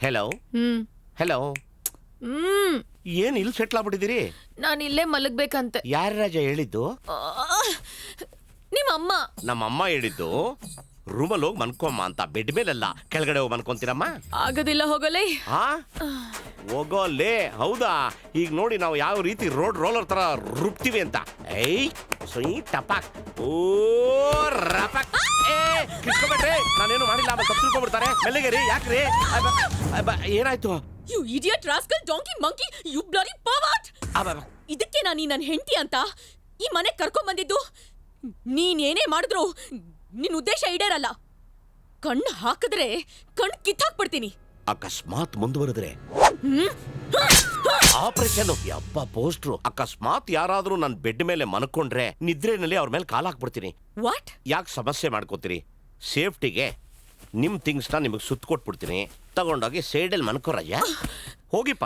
Hello ಹ್ಮ್. Hello ಹ್ಮ್. ಏನ್ ಇಲ್ಲಿ settle ಆಗ್ಬಿಟ್ಟಿದ್ದೀರಿ? ನಾನು ಇಲ್ಲೇ ಮಲಗ್ಬೇಕಂತೆ. ಯಾರ ರಾಜ ಹೇಳಿದ್ದು? ಆಹ್! ನಿಮ್ಮ ಅಮ್ಮ ನಮ್ಮ ಅಮ್ಮ ಹೇಳಿದ್ದು ರೂಮಲ್ಲಿ ಹೋಗಿ ಮನ್ಕೊಮ್ಮ ಅಂತ ಬೆಡ್ ಮೇಲೆಲ್ಲ ಕೆಳಗಡೆ ಹೋಗಿ ಮನ್ಕೊಂತೀರಮ್ಮ? ಆಗೋದಿಲ್ಲ ಹೋಗಲೇ. ಹಾ ಹೋಗೋಲೇ ಹೌದಾ? ಈಗ ನೋಡಿ ನಾವು ಯಾವ ರೀತಿ ರೋಡ್ ರೋಲರ್ ತರ ರುಬ್ತೀವಿ ಅಂತ. ಐ ಸುಯ್ ಟಪಾಕ್. ಓ ಕಿಸ್ಕೊಬೇಡ್ರಿ ನಾನೇನು ಮಾಡಿಲ್ಲ ಆಮೇಲೆ ತಪ್ಪು ತಿಳ್ಕೊಬಿಡ್ತಾರೆ. ಮೆಲ್ಲಿಗೆ ರೀ ಯಾಕ್ರಿ? ಅಬ್ಬ, ಅಬ್ಬ, ಏನಾಯ್ತು? You idiot rascal donkey monkey you bloody pervert ಅಬ್ಬ, ಇದಕ್ಕೆ ನಾನು ನನ್ನ ಹೆಂಡತಿ ಅಂತ ಈ ಮನೆ ಕರ್ಕೊಂಡ್ ಬಂದಿದ್ದು? ನೀನ್ ಏನೇ ಮಾಡಿದ್ರು? ನಿನ್ ಉದ್ದೇಶ ಈಡೇರಲ್ಲ. ಕಣ್ಣು ಹಾಕಿದ್ರೆ ಕಣ್ ಕಿತ್ತಾಕ್ಬಿಡ್ತೀನಿ. ಅಕಸ್ಮಾತ್ ಮುಂದುವರೆದ್ರೆ? ಆಪರೇಷನ್ ಯಪ್ಪ ಪೋಸ್ಟ್ರು. ಅಕಸ್ಮಾತ್ ಯಾರಾದ್ರೂ ನನ್ನ ಬೆಡ್ ಮೇಲೆ ಮನ್ಕೊಂಡ್ರೆ ನಿದ್ರೆನಲ್ಲಿ ಅವ್ರ ಮೇಲೆ ಕಾಲ್ ಹಾಕ್ಬಿಡ್ತೀನಿ. ವಾಟ್ ಯಾಕೆ ಸಮಸ್ಯೆ ಮಾಡ್ಕೋತೀರಿ? ಸೇಫ್ಟಿಗೆ ನಿಮ್ಮ ಥಿಂಗ್ಸ್ನ ನಿಮಗೆ ಸುತ್ತ ಕೊಟ್ಬಿಡ್ತೀನಿ. ತಗೊಂಡೋಗಿ ಸೈಡಲ್ಲಿ ಮನ್ಕೋರಯ್ಯ ಹೋಗಿಪ್ಪ.